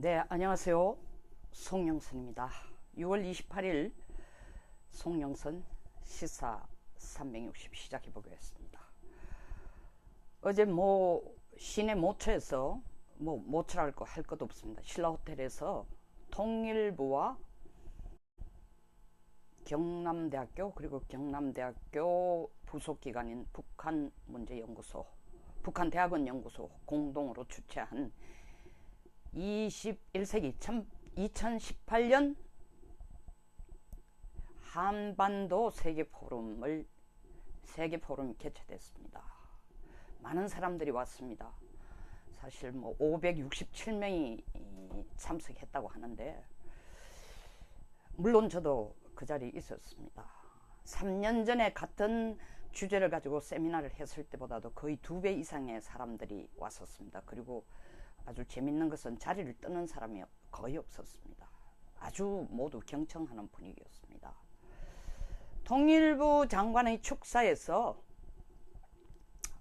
네, 안녕하세요. 송영선입니다. 6월 28일 송영선 시사 360 시작해 보겠습니다. 어제 뭐 시내 모처에서 뭐 모처랄 거 할 것도 없습니다. 신라 호텔에서 통일부와 경남대학교 그리고 경남대학교 부속기관인 북한 문제연구소, 북한 대학원 연구소 공동으로 주최한 21세기 2018년 한반도 세계 포럼을 세계 포럼이 개최됐습니다. 많은 사람들이 왔습니다. 사실 뭐 567명이 참석했다고 하는데 물론 저도 그 자리에 있었습니다. 3년 전에 같은 주제를 가지고 세미나를 했을 때보다도 거의 두 배 이상의 사람들이 왔었습니다. 그리고 아주 재밌는 것은 자리를 뜨는 사람이 거의 없었습니다. 아주 모두 경청하는 분위기였습니다. 통일부 장관의 축사에서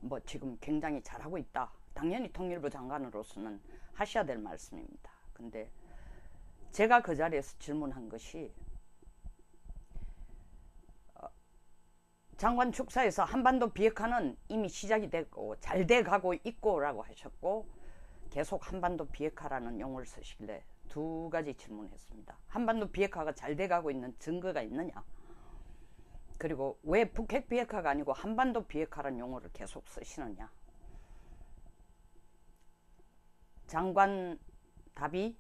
뭐 지금 굉장히 잘하고 있다. 당연히 통일부 장관으로서는 하셔야 될 말씀입니다. 근데 제가 그 자리에서 질문한 것이 어, 장관 축사에서 한반도 비핵화는 이미 시작이 됐고 잘 돼가고 있고라고 하셨고 계속 한반도 비핵화라는 용어를 쓰시길래 두 가지 질문했습니다. 한반도 비핵화가 잘 돼가고 있는 증거가 있느냐? 그리고 왜 북핵 비핵화가 아니고 한반도 비핵화라는 용어를 계속 쓰시느냐? 장관 답이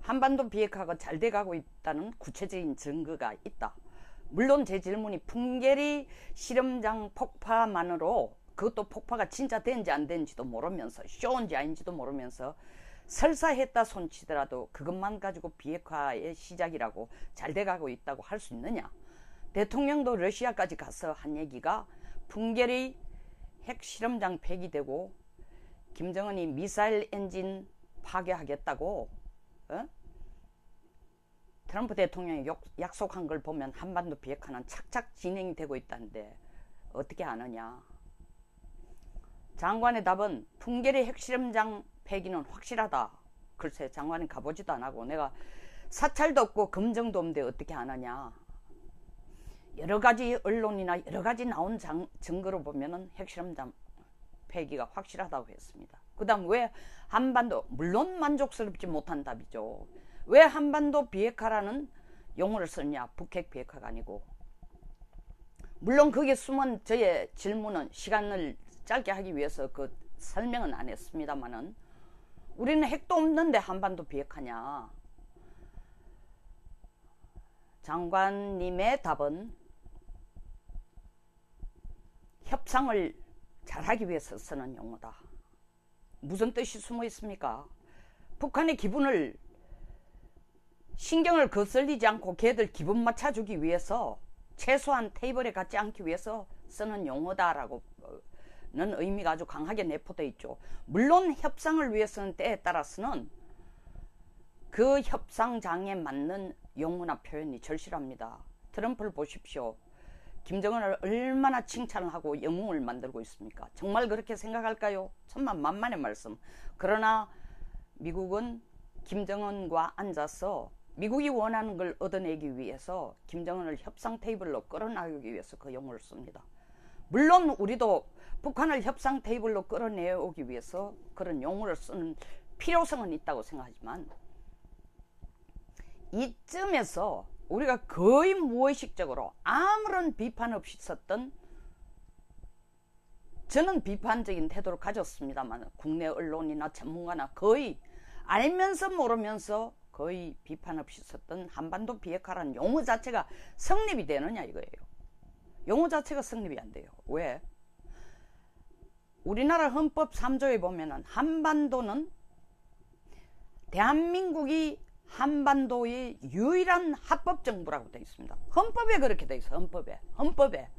한반도 비핵화가 잘 돼가고 있다는 구체적인 증거가 있다. 물론 제 질문이 풍계리 실험장 폭파만으로 그것도 폭파가 진짜 된지 안 된지도 모르면서 쇼인지 아닌지도 모르면서 설사했다 손치더라도 그것만 가지고 비핵화의 시작이라고 잘 돼가고 있다고 할 수 있느냐 대통령도 러시아까지 가서 한 얘기가 풍계리 핵실험장 폐기되고 김정은이 미사일 엔진 파괴하겠다고 어? 트럼프 대통령이 약속한 걸 보면 한반도 비핵화는 착착 진행이 되고 있다는데 어떻게 아느냐 장관의 답은 풍계리 핵실험장 폐기는 확실하다. 글쎄 장관이 가보지도 안 하고 내가 사찰도 없고 검증도 없는데 어떻게 안 하냐. 여러 가지 언론이나 여러 가지 나온 장, 증거로 보면은 핵실험장 폐기가 확실하다고 했습니다. 그 다음 왜 한반도, 물론 만족스럽지 못한 답이죠. 왜 한반도 비핵화라는 용어를 썼냐. 북핵 비핵화가 아니고. 물론 거기에 숨은 저의 질문은 시간을 짧게 하기 위해서 그 설명은 안 했습니다만은 우리는 핵도 없는데 한반도 비핵하냐 장관님의 답은 협상을 잘하기 위해서 쓰는 용어다. 무슨 뜻이 숨어 있습니까? 북한의 기분을 신경을 거슬리지 않고 걔들 기분 맞춰주기 위해서 최소한 테이블에 갖지 않기 위해서 쓰는 용어다라고 는 의미가 아주 강하게 내포되어 있죠. 물론 협상을 위해서는 때에 따라서는 그 협상장에 맞는 용어나 표현이 절실합니다. 트럼프를 보십시오. 김정은을 얼마나 칭찬을 하고 영웅을 만들고 있습니까? 정말 그렇게 생각할까요? 천만 만만의 말씀. 그러나 미국은 김정은과 앉아서 미국이 원하는 걸 얻어내기 위해서 김정은을 협상 테이블로 끌어나가기 위해서 그 용어를 씁니다. 물론 우리도 북한을 협상 테이블로 끌어내오기 위해서 그런 용어를 쓰는 필요성은 있다고 생각하지만 이쯤에서 우리가 거의 무의식적으로 아무런 비판 없이 썼던 저는 비판적인 태도를 가졌습니다만 국내 언론이나 전문가나 거의 알면서 모르면서 거의 비판 없이 썼던 한반도 비핵화라는 용어 자체가 성립이 되느냐 이거예요. 용어 자체가 성립이 안 돼요. 왜? 우리나라 헌법 3조에 보면은 한반도는 대한민국이 한반도의 유일한 합법 정부라고 되어 있습니다. 헌법에 그렇게 되어 있어. 헌법에. 헌법에.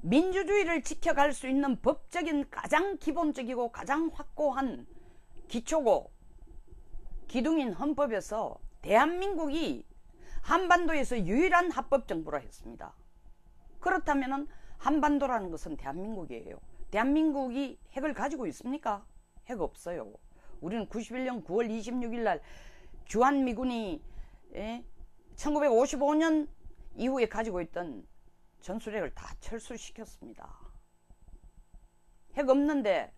민주주의를 지켜갈 수 있는 법적인 가장 기본적이고 가장 확고한 기초고 기둥인 헌법에서 대한민국이 한반도에서 유일한 합법 정부라 했습니다. 그렇다면 한반도라는 것은 대한민국이에요. 대한민국이 핵을 가지고 있습니까? 핵 없어요. 우리는 91년 9월 26일 날 주한미군이 예? 1955년 이후에 가지고 있던 전술핵을 다 철수시켰습니다. 핵 없는데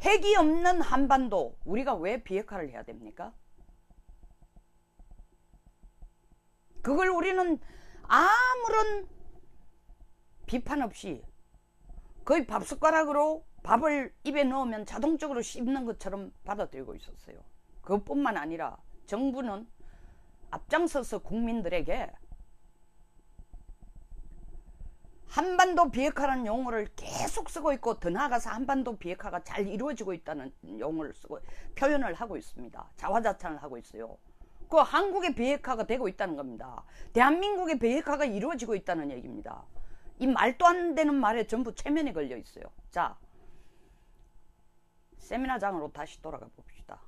핵이 없는 한반도 우리가 왜 비핵화를 해야 됩니까? 그걸 우리는 아무런 비판 없이 거의 밥 숟가락으로 밥을 입에 넣으면 자동적으로 씹는 것처럼 받아들이고 있었어요. 그것뿐만 아니라 정부는 앞장서서 국민들에게 한반도 비핵화라는 용어를 계속 쓰고 있고 더 나아가서 한반도 비핵화가 잘 이루어지고 있다는 용어를 쓰고 표현을 하고 있습니다. 자화자찬을 하고 있어요. 그 한국의 비핵화가 되고 있다는 겁니다. 대한민국의 비핵화가 이루어지고 있다는 얘기입니다. 이 말도 안 되는 말에 전부 체면에 걸려 있어요. 자, 세미나장으로 다시 돌아가 봅시다.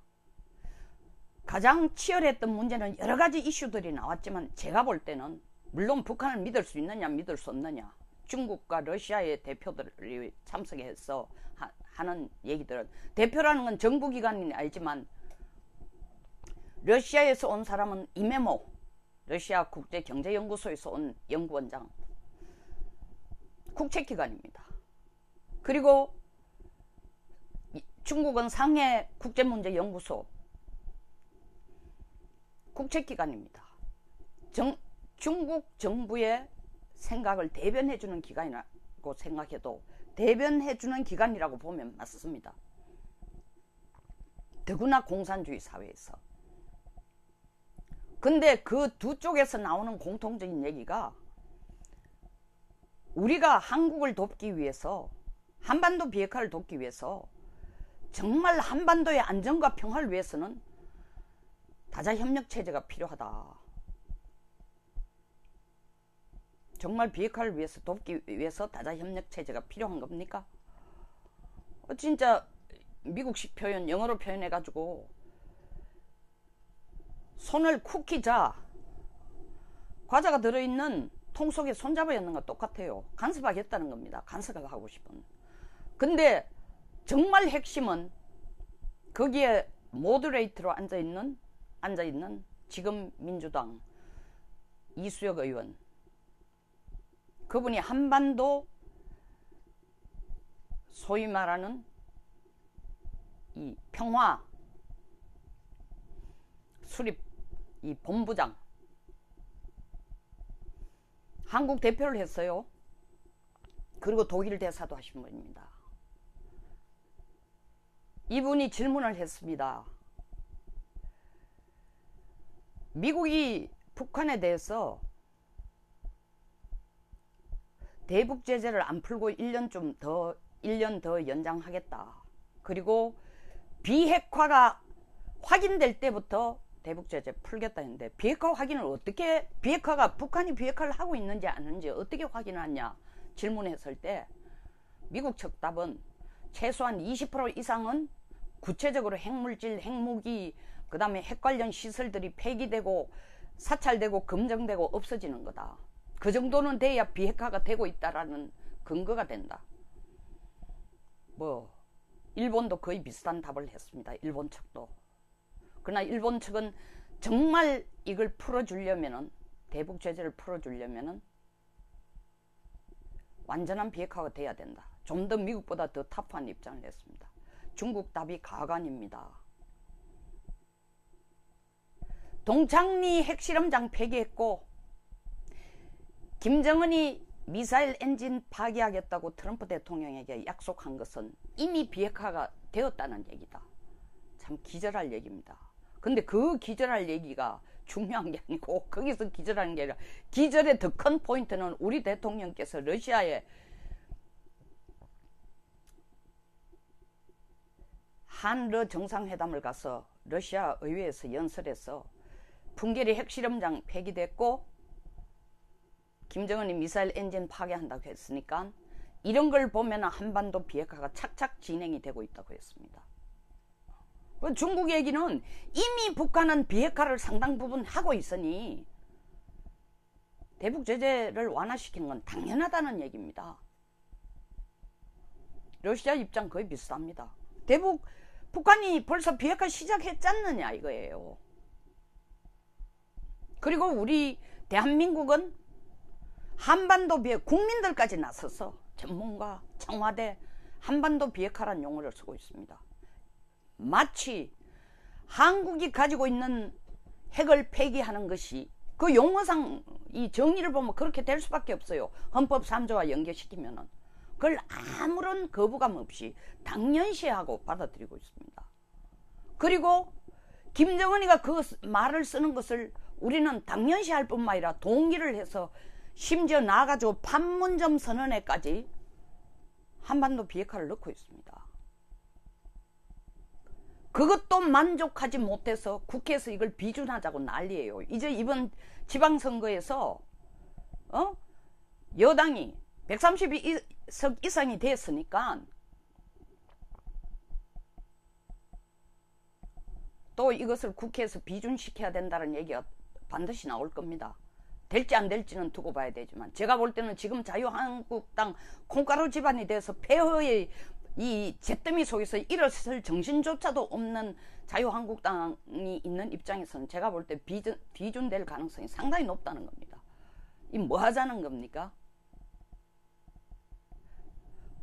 가장 치열했던 문제는 여러 가지 이슈들이 나왔지만 제가 볼 때는 물론 북한을 믿을 수 있느냐 믿을 수 없느냐 중국과 러시아의 대표들이 참석해서 하, 는 얘기들은 대표라는 건 정부기관이 알지만 러시아에서 온 사람은 이메모 러시아 국제경제연구소에서 온 연구원장 국책기관입니다. 그리고 중국은 상해 국제문제연구소 국책기관입니다. 정, 중국 정부의 생각을 대변해주는 기관이라고 생각해도 대변해주는 기관이라고 보면 맞습니다. 더구나 공산주의 사회에서. 근데 그 두 쪽에서 나오는 공통적인 얘기가 우리가 한국을 돕기 위해서 한반도 비핵화를 돕기 위해서 정말 한반도의 안정과 평화를 위해서는 다자협력 체제가 필요하다. 정말 비핵화를 위해서 돕기 위해서 다자협력 체제가 필요한 겁니까? 어, 진짜 미국식 표현 영어로 표현해 가지고 손을 쿠키자 과자가 들어있는 통 속에 손잡아 였는 거 똑같아요. 간섭하겠다는 겁니다. 간섭하고 싶은. 근데 정말 핵심은 거기에 모드레이트로 앉아 있는 앉아 있는 지금 민주당 이수혁 의원 그분이 한반도 소위 말하는 이 평화 수립 이 본부장 한국 대표를 했어요. 그리고 독일 대사도 하신 분입니다. 이분이 질문을 했습니다. 미국이 북한에 대해서 대북 제재를 안 풀고 1년 좀 더, 1년 더 연장하겠다. 그리고 비핵화가 확인될 때부터 대북 제재 풀겠다 했는데 비핵화 확인을 어떻게 비핵화가 북한이 비핵화를 하고 있는지 아는지 어떻게 확인하냐 질문했을 때 미국 측 답은 최소한 20% 이상은 구체적으로 핵물질, 핵무기, 그 다음에 핵 관련 시설들이 폐기되고 사찰되고 검증되고 없어지는 거다. 그 정도는 돼야 비핵화가 되고 있다라는 근거가 된다. 뭐 일본도 거의 비슷한 답을 했습니다. 일본 측도. 그러나 일본 측은 정말 이걸 풀어주려면은 대북 제재를 풀어주려면은 완전한 비핵화가 돼야 된다. 좀 더 미국보다 더 타프한 입장을 냈습니다. 중국 답이 가관입니다. 동창리 핵실험장 폐기했고 김정은이 미사일 엔진 파괴하겠다고 트럼프 대통령에게 약속한 것은 이미 비핵화가 되었다는 얘기다. 참 기절할 얘기입니다. 근데 그 기절할 얘기가 중요한 게 아니고 거기서 기절하는 게 아니라 기절의 더 큰 포인트는 우리 대통령께서 러시아에 한러 정상회담을 가서 러시아 의회에서 연설해서 풍계리 핵실험장 폐기됐고 김정은이 미사일 엔진 파괴한다고 했으니까 이런 걸 보면 한반도 비핵화가 착착 진행이 되고 있다고 했습니다. 그 중국 얘기는 이미 북한은 비핵화를 상당 부분 하고 있으니 대북 제재를 완화시킨 건 당연하다는 얘기입니다. 러시아 입장 거의 비슷합니다. 대북 북한이 벌써 비핵화 시작했잖느냐 이거예요. 그리고 우리 대한민국은 한반도 비핵 국민들까지 나서서 전문가, 청와대 한반도 비핵화란 용어를 쓰고 있습니다. 마치 한국이 가지고 있는 핵을 폐기하는 것이 그 용어상 이 정의를 보면 그렇게 될 수밖에 없어요. 헌법 3조와 연계시키면은. 그걸 아무런 거부감 없이 당연시하고 받아들이고 있습니다. 그리고 김정은이가 그 말을 쓰는 것을 우리는 당연시할 뿐만 아니라 동의를 해서 심지어 나아가지고 판문점 선언에까지 한반도 비핵화를 넣고 있습니다. 그것도 만족하지 못해서 국회에서 이걸 비준하자고 난리예요. 이제 이번 지방선거에서 어? 여당이 132석 이상이 됐으니까 또 이것을 국회에서 비준시켜야 된다는 얘기가 반드시 나올 겁니다. 될지 안 될지는 두고 봐야 되지만 제가 볼 때는 지금 자유한국당 콩가루 집안이 돼서 폐허의 이 잿더미 속에서 일어설 정신조차도 없는 자유한국당이 있는 입장에서는 제가 볼때 비준, 비준될 가능성이 상당히 높다는 겁니다. 이 뭐 하자는 겁니까?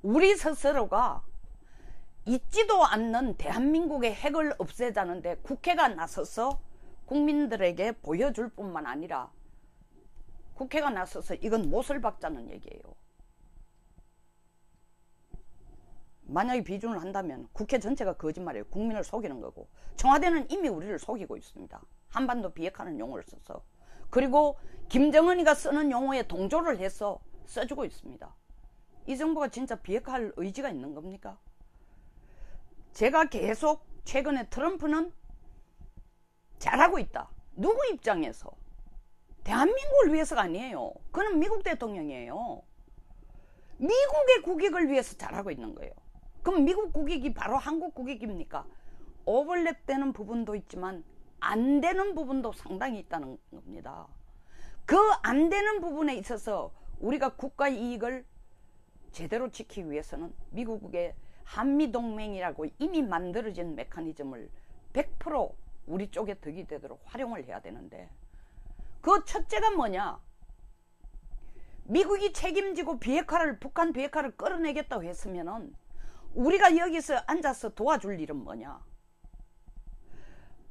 우리 스스로가 있지도 않는 대한민국의 핵을 없애자는데 국회가 나서서 국민들에게 보여줄 뿐만 아니라 국회가 나서서 이건 못을 박자는 얘기예요. 만약에 비준을 한다면 국회 전체가 거짓말이에요. 국민을 속이는 거고 청와대는 이미 우리를 속이고 있습니다. 한반도 비핵화는 용어를 써서 그리고 김정은이가 쓰는 용어에 동조를 해서 써주고 있습니다. 이 정부가 진짜 비핵화할 의지가 있는 겁니까? 제가 계속 최근에 트럼프는 잘하고 있다. 누구 입장에서? 대한민국을 위해서가 아니에요. 그는 미국 대통령이에요. 미국의 국익을 위해서 잘하고 있는 거예요. 그럼 미국 국익이 바로 한국 국익입니까? 오버랩 되는 부분도 있지만 안 되는 부분도 상당히 있다는 겁니다. 그 안 되는 부분에 있어서 우리가 국가 이익을 제대로 지키기 위해서는 미국의 한미동맹이라고 이미 만들어진 메커니즘을 100% 우리 쪽에 득이 되도록 활용을 해야 되는데 그 첫째가 뭐냐? 미국이 책임지고 비핵화를 북한 비핵화를 끌어내겠다고 했으면은 우리가 여기서 앉아서 도와줄 일은 뭐냐?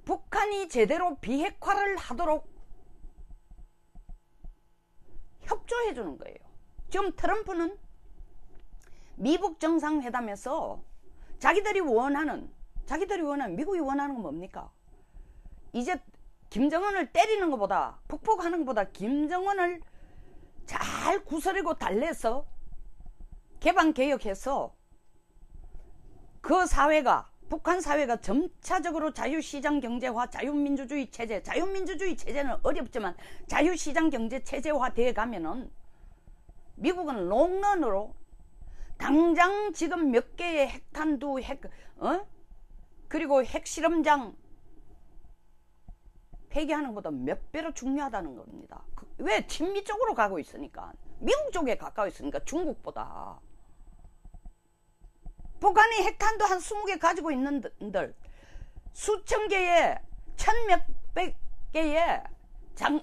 북한이 제대로 비핵화를 하도록 협조해 주는 거예요. 지금 트럼프는 미국 정상회담에서 자기들이 원하는 자기들이 원하는 미국이 원하는 건 뭡니까? 이제 김정은을 때리는 것보다 북폭하는 것보다 김정은을 잘 구슬리고 달래서 개방 개혁해서 그 사회가 북한 사회가 점차적으로 자유시장 경제화, 자유민주주의 체제, 자유민주주의 체제는 어렵지만 자유시장 경제 체제화 되어 가면은 미국은 롱런으로 당장 지금 몇 개의 핵탄두, 핵, 어? 그리고 핵실험장 폐기하는 것보다 몇 배로 중요하다는 겁니다. 그, 왜 친미 쪽으로 가고 있으니까 미국 쪽에 가까워 있으니까 중국보다 북한이 핵탄두 한 20개 가지고 있는들 수천 개의 천 몇백 개의 장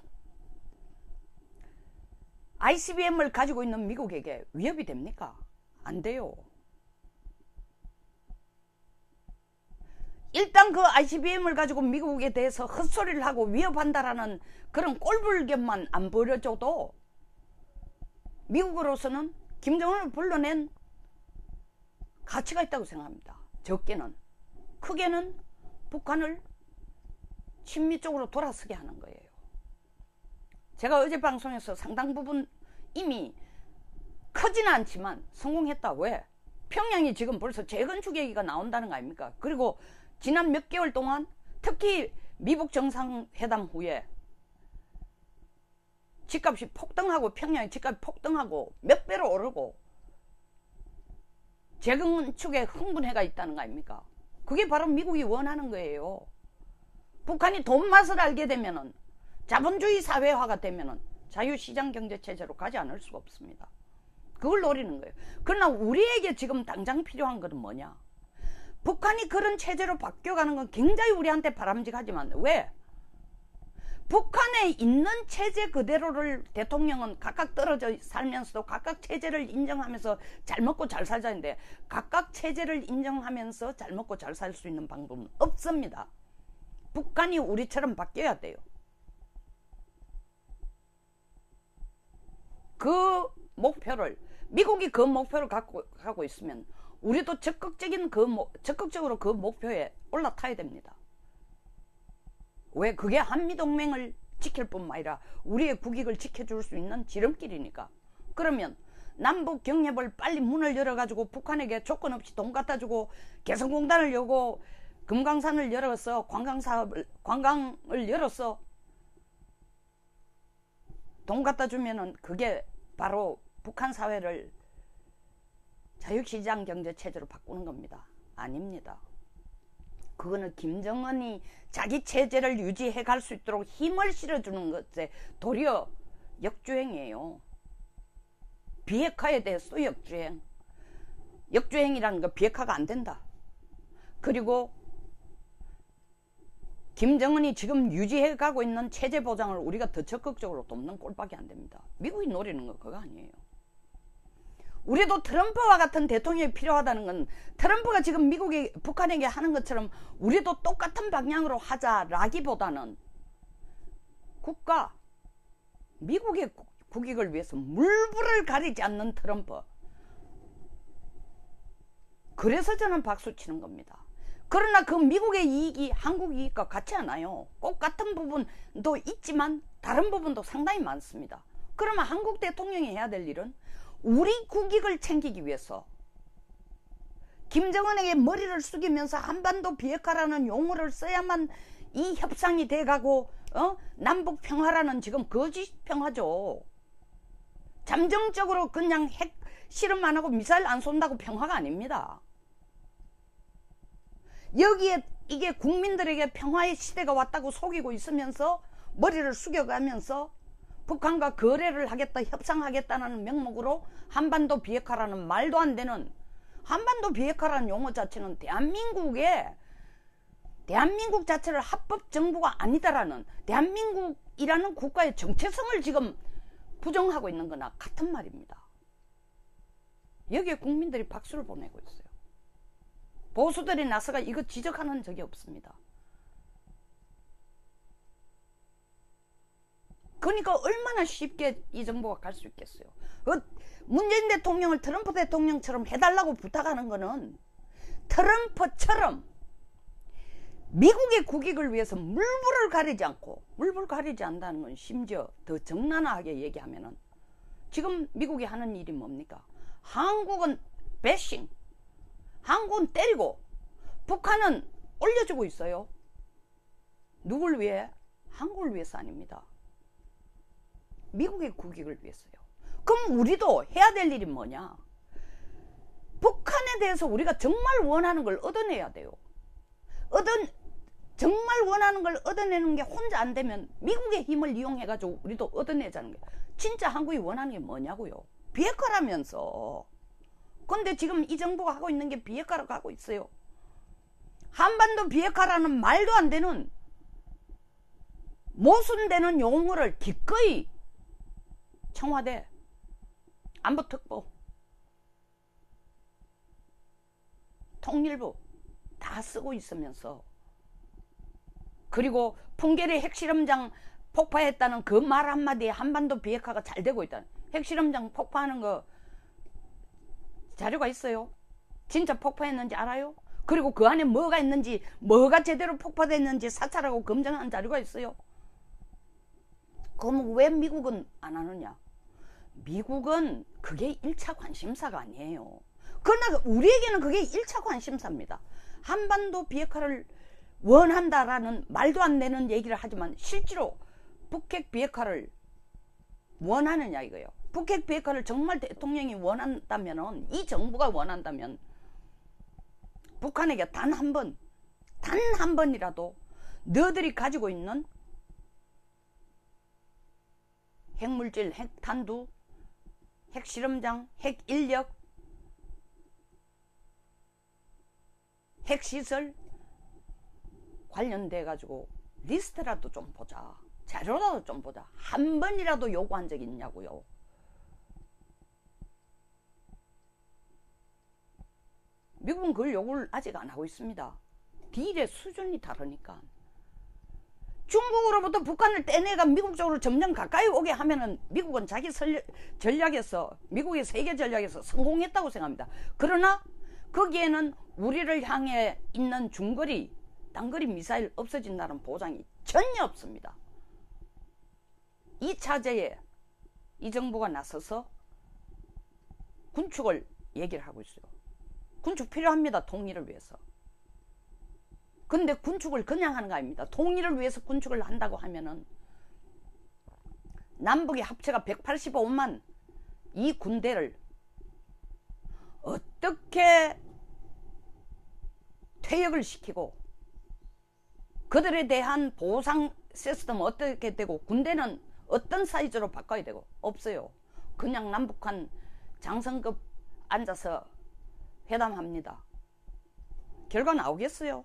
ICBM을 가지고 있는 미국에게 위협이 됩니까? 안 돼요. 일단 그 ICBM을 가지고 미국에 대해서 헛소리를 하고 위협한다라는 그런 꼴불견만 안 버려줘도 미국으로서는 김정은을 불러낸 가치가 있다고 생각합니다. 적게는. 크게는 북한을 친미 쪽으로 돌아서게 하는 거예요. 제가 어제 방송에서 상당 부분 이미 크지는 않지만 성공했다. 왜? 평양이 지금 벌써 재건축 얘기가 나온다는 거 아닙니까? 그리고 지난 몇 개월 동안 특히 미국 정상회담 후에 집값이 폭등하고 평양의 집값이 폭등하고 몇 배로 오르고 재건축에 흥분해가 있다는 거 아닙니까? 그게 바로 미국이 원하는 거예요. 북한이 돈 맛을 알게 되면은 자본주의 사회화가 되면은 자유시장 경제 체제로 가지 않을 수가 없습니다. 그걸 노리는 거예요. 그러나 우리에게 지금 당장 필요한 것은 뭐냐? 북한이 그런 체제로 바뀌어가는 건 굉장히 우리한테 바람직하지만 왜? 북한에 있는 체제 그대로를 대통령은 각각 떨어져 살면서도 각각 체제를 인정하면서 잘 먹고 잘 살자는데 각각 체제를 인정하면서 잘 먹고 잘 살 수 있는 방법은 없습니다. 북한이 우리처럼 바뀌어야 돼요. 그 목표를 미국이 그 목표를 갖고 가고 있으면 우리도 적극적인 그 적극적으로 그 목표에 올라타야 됩니다. 왜 그게 한미 동맹을 지킬 뿐만 아니라 우리의 국익을 지켜줄 수 있는 지름길이니까. 그러면 남북 경협을 빨리 문을 열어가지고 북한에게 조건 없이 돈 갖다 주고 개성공단을 열고 금강산을 열어서 관광사업을 관광을 열어서 돈 갖다 주면은 그게 바로 북한 사회를 자유시장 경제 체제로 바꾸는 겁니다. 아닙니다. 그거는 김정은이 자기 체제를 유지해 갈 수 있도록 힘을 실어주는 것에 도리어 역주행이에요. 비핵화에 대해서 역주행. 역주행이라는 거 비핵화가 안 된다. 그리고 김정은이 지금 유지해 가고 있는 체제 보장을 우리가 더 적극적으로 돕는 꼴밖에 안 됩니다. 미국이 노리는 거 그거 아니에요. 우리도 트럼프와 같은 대통령이 필요하다는 건 트럼프가 지금 미국이 북한에게 하는 것처럼 우리도 똑같은 방향으로 하자라기보다는 국가 미국의 국익을 위해서 물불을 가리지 않는 트럼프 그래서 저는 박수 치는 겁니다. 그러나 그 미국의 이익이 한국 이익과 같지 않아요. 꼭 같은 부분도 있지만 다른 부분도 상당히 많습니다. 그러면 한국 대통령이 해야 될 일은 우리 국익을 챙기기 위해서 김정은에게 머리를 숙이면서 한반도 비핵화라는 용어를 써야만 이 협상이 돼가고 어? 남북 평화라는 지금 거짓 평화죠. 잠정적으로 그냥 핵 실험 안 하고 미사일 안 쏜다고 평화가 아닙니다. 여기에 이게 국민들에게 평화의 시대가 왔다고 속이고 있으면서 머리를 숙여가면서 북한과 거래를 하겠다, 협상하겠다는 명목으로 한반도 비핵화라는 말도 안 되는 한반도 비핵화라는 용어 자체는 대한민국의 대한민국 자체를 합법 정부가 아니다라는 대한민국이라는 국가의 정체성을 지금 부정하고 있는 거나 같은 말입니다. 여기에 국민들이 박수를 보내고 있어요. 보수들이 나서가 이거 지적하는 적이 없습니다. 그러니까 얼마나 쉽게 이 정부가 갈 수 있겠어요. 그 문재인 대통령을 트럼프 대통령처럼 해달라고 부탁하는 거는 트럼프처럼 미국의 국익을 위해서 물불을 가리지 않고 물불 가리지 않는다는 건 심지어 더 정난하게 얘기하면은 지금 미국이 하는 일이 뭡니까? 한국은 배싱, 한국은 때리고 북한은 올려주고 있어요. 누굴 위해? 한국을 위해서 아닙니다. 미국의 국익을 위해서요. 그럼 우리도 해야 될 일이 뭐냐? 북한에 대해서 우리가 정말 원하는 걸 얻어내야 돼요. 얻어 정말 원하는 걸 얻어내는 게 혼자 안 되면 미국의 힘을 이용해 가지고 우리도 얻어내자는 게 진짜 한국이 원하는 게 뭐냐고요. 비핵화라면서. 근데 지금 이 정부가 하고 있는 게 비핵화로 가고 있어요. 한반도 비핵화라는 말도 안 되는 모순되는 용어를 기꺼이 청와대 안보특보 통일부 다 쓰고 있으면서 그리고 풍계리 핵실험장 폭파했다는 그 말 한마디에 한반도 비핵화가 잘 되고 있다. 핵실험장 폭파하는 거 자료가 있어요. 진짜 폭파했는지 알아요? 그리고 그 안에 뭐가 있는지, 뭐가 제대로 폭파됐는지 사찰하고 검증한 자료가 있어요. 그럼 왜 미국은 안 하느냐? 미국은 그게 1차 관심사가 아니에요. 그러나 우리에게는 그게 1차 관심사입니다. 한반도 비핵화를 원한다라는 말도 안 되는 얘기를 하지만 실제로 북핵 비핵화를 원하느냐 이거예요. 북핵 비핵화를 정말 대통령이 원한다면 이 정부가 원한다면 북한에게 단 한 번, 단 한 번이라도 너들이 가지고 있는 핵물질, 핵탄두, 핵실험장, 핵인력, 핵시설 관련돼 가지고 리스트라도 좀 보자. 자료라도 좀 보자. 한 번이라도 요구한 적 있냐고요. 미국은 그걸 요구를 아직 안 하고 있습니다. 딜의 수준이 다르니까. 중국으로부터 북한을 떼내가 미국 쪽으로 점점 가까이 오게 하면은 미국은 자기 전략에서 미국의 세계 전략에서 성공했다고 생각합니다. 그러나 거기에는 우리를 향해 있는 중거리, 단거리 미사일 없어진다는 보장이 전혀 없습니다. 이 차제에 이 정부가 나서서 군축을 얘기를 하고 있어요. 군축 필요합니다. 통일을 위해서. 근데 군축을 그냥 하는 거 아닙니다. 통일을 위해서 군축을 한다고 하면은 남북의 합체가 185만 이 군대를 어떻게 퇴역을 시키고 그들에 대한 보상 시스템 어떻게 되고 군대는 어떤 사이즈로 바꿔야 되고 없어요. 그냥 남북한 장성급 앉아서 회담합니다. 결과 나오겠어요?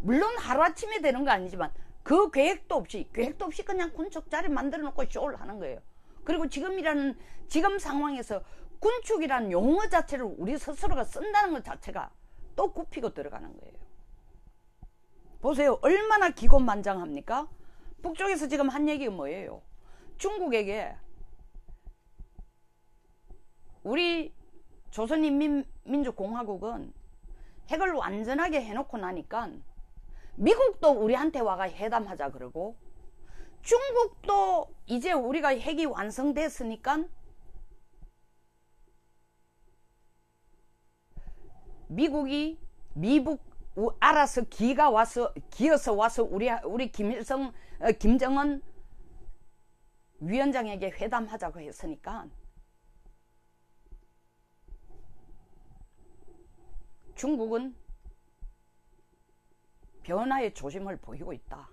물론 하루아침에 되는 거 아니지만 그 계획도 없이 계획도 없이 그냥 군축 자리 만들어 놓고 쇼를 하는 거예요. 그리고 지금이라는 지금 상황에서 군축이라는 용어 자체를 우리 스스로가 쓴다는 것 자체가 또 굽히고 들어가는 거예요. 보세요. 얼마나 기곤만장합니까? 북쪽에서 지금 한 얘기가 뭐예요? 중국에게 우리 조선인민민주공화국은 핵을 완전하게 해놓고 나니까 미국도 우리한테 와가 회담하자 그러고 중국도 이제 우리가 핵이 완성됐으니까 미국이 미국 알아서 기가 와서 기어서 와서 우리 우리 김일성 어, 김정은 위원장에게 회담하자고 했으니까 중국은 변화의 조짐을 보이고 있다.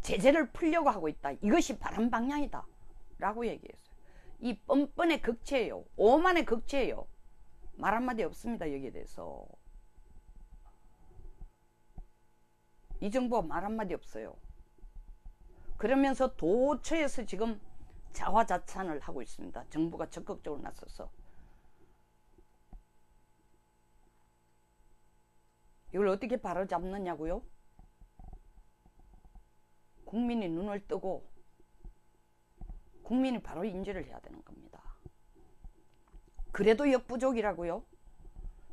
제재를 풀려고 하고 있다. 이것이 바람 방향이다. 라고 얘기했어요. 이 뻔뻔의 극체예요. 오만의 극체예요. 말 한마디 없습니다. 여기에 대해서. 이 정부가 말 한마디 없어요. 그러면서 도처에서 지금 자화자찬을 하고 있습니다. 정부가 적극적으로 나서서. 이걸 어떻게 바로잡느냐고요? 국민이 눈을 뜨고 국민이 바로 인지를 해야 되는 겁니다. 그래도 역부족이라고요?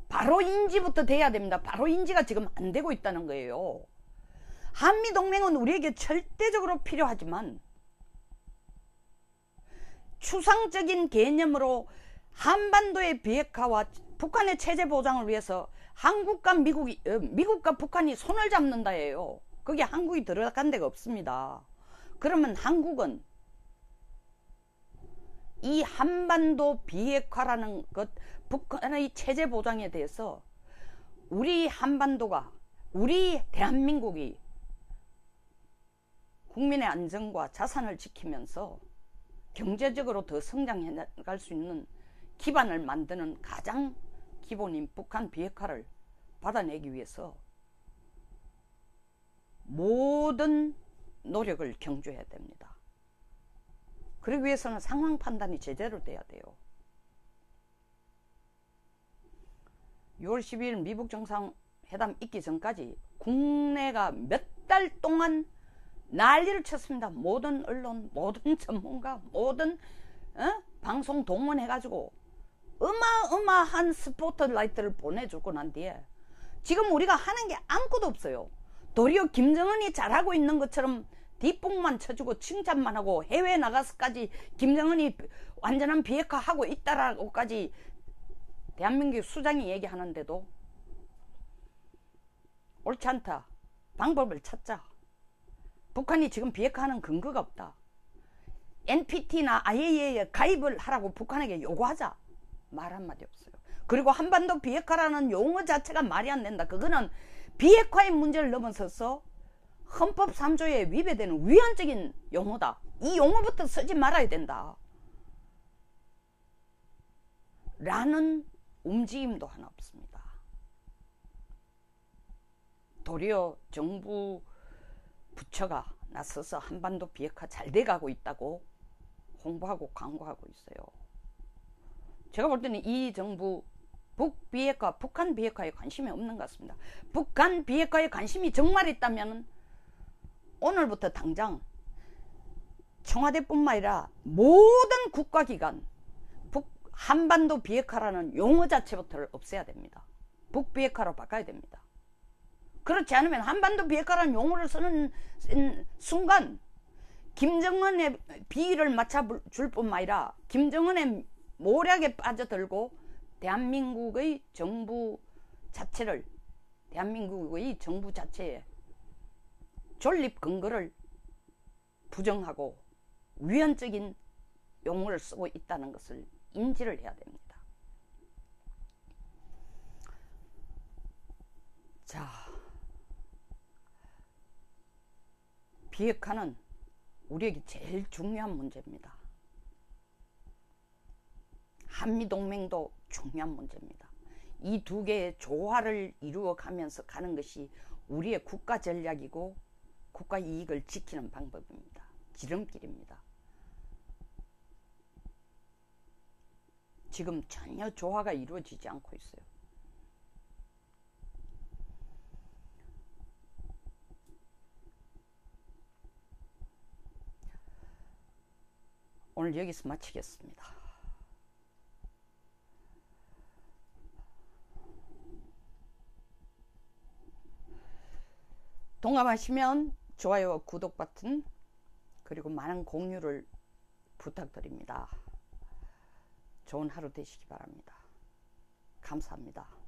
바로 인지부터 돼야 됩니다. 바로 인지가 지금 안 되고 있다는 거예요. 한미동맹은 우리에게 절대적으로 필요하지만 추상적인 개념으로 한반도의 비핵화와 북한의 체제 보장을 위해서 한국과 미국이 어, 미국과 북한이 손을 잡는다예요. 거기 한국이 들어간 데가 없습니다. 그러면 한국은 이 한반도 비핵화라는 것, 북한의 체제 보장에 대해서 우리 한반도가 우리 대한민국이 국민의 안전과 자산을 지키면서 경제적으로 더 성장해 나갈 수 있는 기반을 만드는 가장 기본인 북한 비핵화를 받아내기 위해서 모든 노력을 경주해야 됩니다. 그러기 위해서는 상황 판단이 제대로 돼야 돼요. 6월 12일 미국 정상회담 있기 전까지 국내가 몇 달 동안 난리를 쳤습니다. 모든 언론, 모든 전문가, 모든 어? 방송 동원해가지고 어마어마한 스포트라이트를 보내주고 난 뒤에 지금 우리가 하는 게 아무것도 없어요. 도리어 김정은이 잘하고 있는 것처럼 뒷북만 쳐주고 칭찬만 하고 해외 나가서까지 김정은이 완전한 비핵화하고 있다라고까지 대한민국 수장이 얘기하는데도 옳지 않다. 방법을 찾자. 북한이 지금 비핵화하는 근거가 없다. NPT나 IAEA에 가입을 하라고 북한에게 요구하자. 말 한마디 없어요. 그리고 한반도 비핵화라는 용어 자체가 말이 안 된다. 그거는 비핵화의 문제를 넘어서서 헌법 3조에 위배되는 위헌적인 용어다. 이 용어부터 쓰지 말아야 된다. 라는 움직임도 하나 없습니다. 도리어 정부 부처가 나서서 한반도 비핵화 잘 돼가고 있다고 홍보하고 광고하고 있어요. 제가 볼 때는 이 정부 북 비핵화, 북한 비핵화에 관심이 없는 것 같습니다. 북한 비핵화에 관심이 정말 있다면 오늘부터 당장 청와대뿐만 아니라 모든 국가기관 북 한반도 비핵화라는 용어 자체부터를 없애야 됩니다. 북비핵화로 바꿔야 됩니다. 그렇지 않으면 한반도 비핵화라는 용어를 쓰는 순간 김정은의 비위를 맞춰줄 뿐만 아니라 김정은의 모략에 빠져들고 대한민국의 정부 자체를 대한민국의 정부 자체의 존립 근거를 부정하고 위헌적인 용어를 쓰고 있다는 것을 인지를 해야 됩니다. 자, 비핵화는 우리에게 제일 중요한 문제입니다. 한미동맹도 중요한 문제입니다. 이 두 개의 조화를 이루어 가면서 가는 것이 우리의 국가 전략이고 국가 이익을 지키는 방법입니다. 지름길입니다. 지금 전혀 조화가 이루어지지 않고 있어요. 오늘 여기서 마치겠습니다. 동감하시면 좋아요와 구독 버튼 그리고 많은 공유를 부탁드립니다. 좋은 하루 되시기 바랍니다. 감사합니다.